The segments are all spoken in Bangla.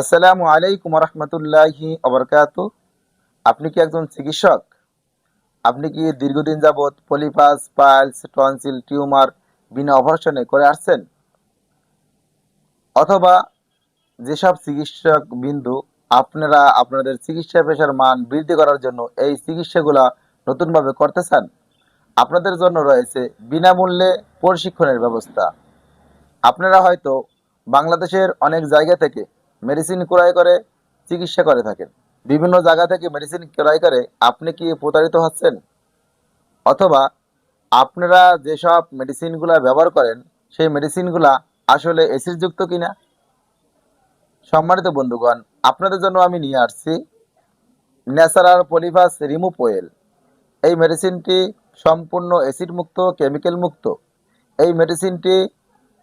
আসসালামু আলাইকুম রহমতুল্লাহি অবরকাত আপনি কি একজন চিকিৎসক? আপনি কি দীর্ঘদিন যাবৎ পলিপাস, পাইলস, টনসিল, টিউমার বিনা অপারেশনে করে আসছেন? অথবা যেসব চিকিৎসক বিন্দু আপনারা আপনাদের চিকিৎসা পেশার মান বৃদ্ধি করার জন্য এই চিকিৎসাগুলা নতুনভাবে করতে চান আপনাদের জন্য রয়েছে বিনামূল্যে প্রশিক্ষণের ব্যবস্থা। আপনারা হয়তো বাংলাদেশের অনেক জায়গা থেকে মেডিসিন ক্রয় করে, চিকিৎসা করে থাকেন। বিভিন্ন জায়গা থেকে মেডিসিন ক্রয় করে আপনি কি প্রতারিত হচ্ছেন? অথবা আপনারা যেসব মেডিসিনগুলা ব্যবহার করেন, সেই মেডিসিনগুলা আসলে এসিডযুক্ত কিনা? সম্মানিত বন্ধুগণ, আপনাদের জন্য আমি নিয়ে আসছি ন্যাচারাল পলিভাস রিমুভ ওয়েল এই মেডিসিনটি সম্পূর্ণ অ্যাসিড মুক্ত কেমিক্যাল মুক্ত এই মেডিসিনটি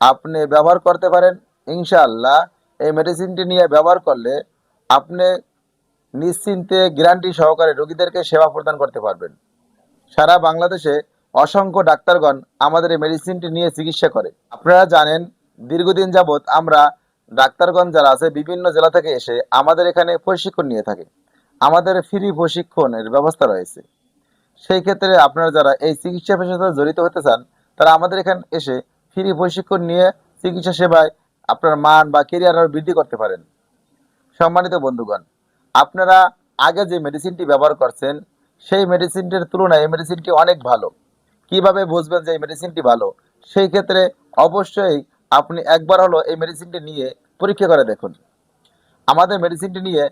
আপনি ব্যবহার করতে পারেন, ইনশাআল্লাহ। এই মেডিসিনটি নিয়ে ব্যবহার করলে আপনি নিশ্চিন্তে গ্যারান্টি সহকারে রোগীদেরকে সেবা প্রদান করতে পারবেন। সারা বাংলাদেশে অসংখ্য ডাক্তারগণ আমাদের এই মেডিসিনটি নিয়ে চিকিৎসা করে। আপনারা জানেন, দীর্ঘদিন যাবৎ আমরা ডাক্তারগণ যারা আছে, বিভিন্ন জেলা থেকে এসে আমাদের এখানে প্রশিক্ষণ নিয়ে থাকে। আমাদের ফ্রি প্রশিক্ষণের ব্যবস্থা রয়েছে। সেই ক্ষেত্রে আপনারা যারা এই চিকিৎসা পেশার জড়িত হতে চান, তারা আমাদের এখানে এসে ফ্রি প্রশিক্ষণ নিয়ে চিকিৎসা সেবায় আপনার মান বা কেরিয়ার আরও বৃদ্ধি করতে পারেন। সম্মানিত বন্ধুগণ, আপনারা আগে যে মেডিসিনটি ব্যবহার করছেন, সেই মেডিসিনটির তুলনায় এই মেডিসিনটি অনেক ভালো। কীভাবে বুঝবেন যে এই মেডিসিনটি ভালো? সেই ক্ষেত্রে অবশ্যই আপনি একবার হলো এই মেডিসিনটি নিয়ে পরীক্ষা করে দেখুন। আমাদের মেডিসিনটি নিয়ে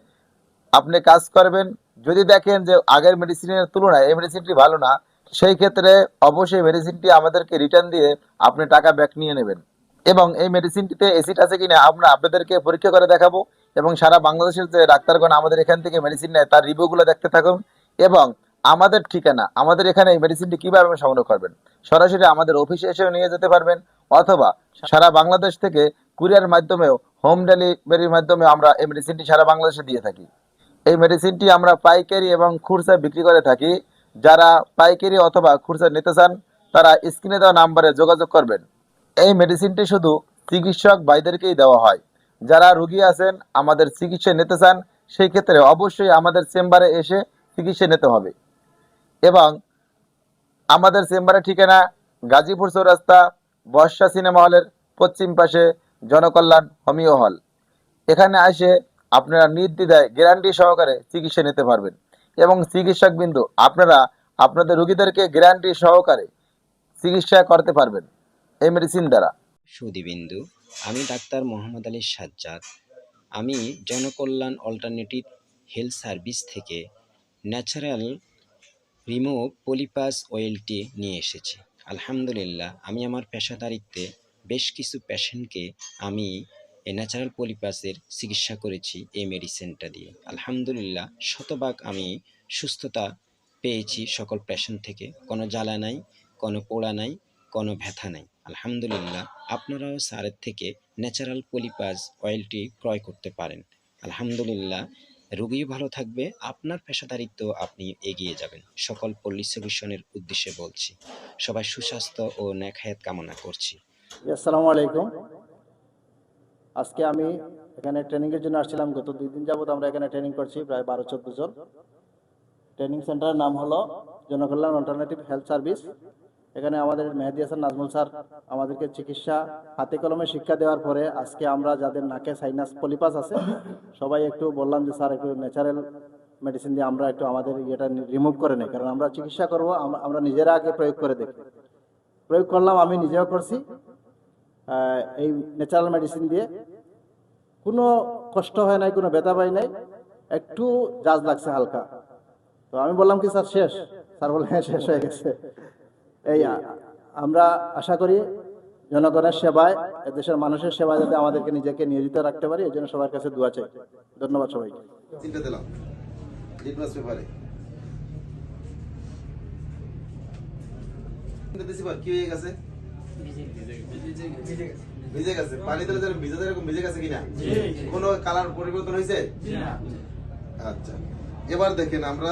আপনি কাজ করবেন, যদি দেখেন যে আগের মেডিসিনের তুলনায় এই মেডিসিনটি ভালো না, সেই ক্ষেত্রে অবশ্যই মেডিসিনটি আমাদেরকে রিটার্ন দিয়ে আপনি টাকা ব্যাক নিয়ে নেবেন। এবং এই মেডিসিনটিতে অ্যাসিড আছে কিনা আমরা আপনাদেরকে পরীক্ষা করে দেখাবো এবং সারা বাংলাদেশের যে ডাক্তারগণ আমাদের এখান থেকে মেডিসিন নেয়, তার রিভিউগুলো দেখতে থাকুন এবং আমাদের ঠিকানা, আমাদের এখানে এই মেডিসিনটি কীভাবে সংগ্রহ করবেন? সরাসরি আমাদের অফিসে এসেও নিয়ে যেতে পারবেন অথবা সারা বাংলাদেশ থেকে কুরিয়ার মাধ্যমেও হোম ডেলিভারির মাধ্যমে আমরা এই মেডিসিনটি সারা বাংলাদেশে দিয়ে থাকি। এই মেডিসিনটি আমরা পাইকারি এবং খুরসা বিক্রি করে থাকি। যারা পাইকারি অথবা খুরসা নিতে চান, তারা স্ক্রিনে দেওয়া নাম্বারে যোগাযোগ করবেন। এই মেডিসিনটি শুধু চিকিৎসক ভাইদেরকেই দেওয়া হয়। যারা রুগী আছেন, আমাদের চিকিৎসা নিতে চান, সেই ক্ষেত্রে অবশ্যই আমাদের চেম্বারে এসে চিকিৎসা নিতে হবে। এবং আমাদের চেম্বারের ঠিকানা গাজীপুর চৌরাস্তা, বর্ষা সিনেমা হলের পশ্চিম পাশে জনকল্যাণ হোমিও হল। এখানে এসে আপনারা নির্দ্বিধায় গ্যারান্টি সহকারে চিকিৎসা নিতে পারবেন। এবং চিকিৎসক বিন্দু আপনারা আপনাদের রোগীদেরকে গ্যারান্টি সহকারে চিকিৎসা করতে পারবেন। এই মেডিসিন দ্বারা। সুদীবিন্দু আমি ডাক্তার মোহাম্মদ আলী সাজ্জাদ। আমি জনকল্যাণ অল্টারনেটিভ হেলথ সার্ভিস থেকে ন্যাচারাল রিমুভ পলিপাস অয়েলটি নিয়ে এসেছি। আলহামদুলিল্লাহ, আমি আমার পেশাদারিত্বে বেশ কিছু পেশেন্টকে আমি ন্যাচারাল পলিপাসের চিকিৎসা করেছি এই মেডিসিনটা দিয়ে। আলহামদুলিল্লাহ, শতভাগ আমি সুস্থতা পেয়েছি সকল পেশেন্ট থেকে। কোনো জ্বালা নাই, কোনো পোড়া নাই, কোনো ব্যথা নাই। আলহামদুলিল্লাহ, আপনারাও স্যারের থেকে ন্যাচারাল পলিপাস অয়েলটি ক্রয় করতে পারেন। আলহামদুলিল্লাহ, রোগীও ভালো থাকবে, আপনার পেশাদারিত্ব আপনি এগিয়ে যাবেন। সকল পল্লী সলিউশনের উদ্দেশ্যে বলছি, সবাই সুস্বাস্থ্য ও ন্যাখায়াত কামনা করছি। আসসালামু আলাইকুম। আজকে আমি এখানে ট্রেনিং এর জন্য আসছিলাম, গত দুই দিন যাবত আমরা এখানে ট্রেনিং করছি, প্রায় বারো, চোদ্দ জন। ট্রেনিং সেন্টারের নাম হলো জনকল্যাণ অল্টারনেটিভ হেলথ সার্ভিস। এখানে আমাদের মেহেদি হাসান, নাজমুল স্যার আমাদেরকে চিকিৎসা হাতে কলমে শিক্ষা দেওয়ার পরে আজকে আমরা যাদের নাকে সাইনাস পলিপাস আছে, সবাই একটু বললাম যে স্যার একটু ন্যাচারাল মেডিসিন দিয়ে আমরা একটু আমাদের ইয়েটা রিমুভ করে নিই। কারণ আমরা চিকিৎসা করব, আমরা- নিজেরা আগে প্রয়োগ করে দেখি। প্রয়োগ করলাম, আমি নিজেও করছি। এই ন্যাচারাল মেডিসিন দিয়ে কোনো কষ্ট হয় নাই, কোনো ব্যথা পাই নাই, একটু জাজ লাগছে হালকা। তো আমি বললাম কি, স্যার, শেষ। স্যার বললেন হ্যাঁ শেষ হয়ে গেছে। এই আমরা আশা করি জনগণের সেবায় দেশের মানুষের সেবায় যাতে আমাদেরকে নিজেকে নিয়োজিত রাখতে পারি এই জন্য সবার কাছে দোয়া চাই। ধন্যবাদ সবাইকে। তিনটা দিলাম। পেপারে। তিনটা দিছি পর কি হয়ে গেছে? ভিজে গেছে। পানি দিলে যেন ভিজে যায় ভিজে গেছে কিনা? কোনো কালার পরিবর্তন হয়েছে? আচ্ছা। এবার দেখেন আমরা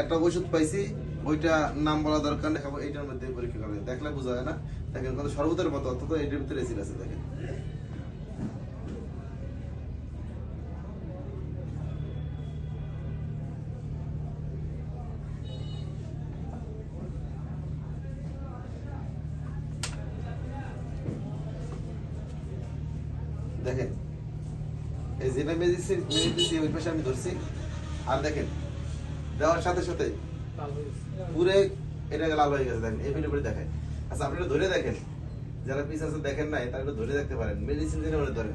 একটা ওষুধ পাইছি ওইটা নাম বলা দরকার নেই, এবং এইটার মধ্যে পরীক্ষা করা দেখলে বোঝা যায় না? দেখেন, কত সর্বতের মতো অর্থাৎ এইটার ভিতরে এসিড আছে, দেখেন। দেখেন, এই যে মেডিসিন মেডিসিন ওই পাশে আমি ধরছি। আর দেখেন, দেওয়ার সাথে সাথে পুরে এটাকে লাল হয়ে গেছে, দেখেন, এই ভিডিও দেখায়। আচ্ছা আপনি এটা ধরে দেখেন, যারা পিস আছে দেখেন নাই, তারা ধরে দেখতে পারেন। মেডিসিন দিনে ধরেন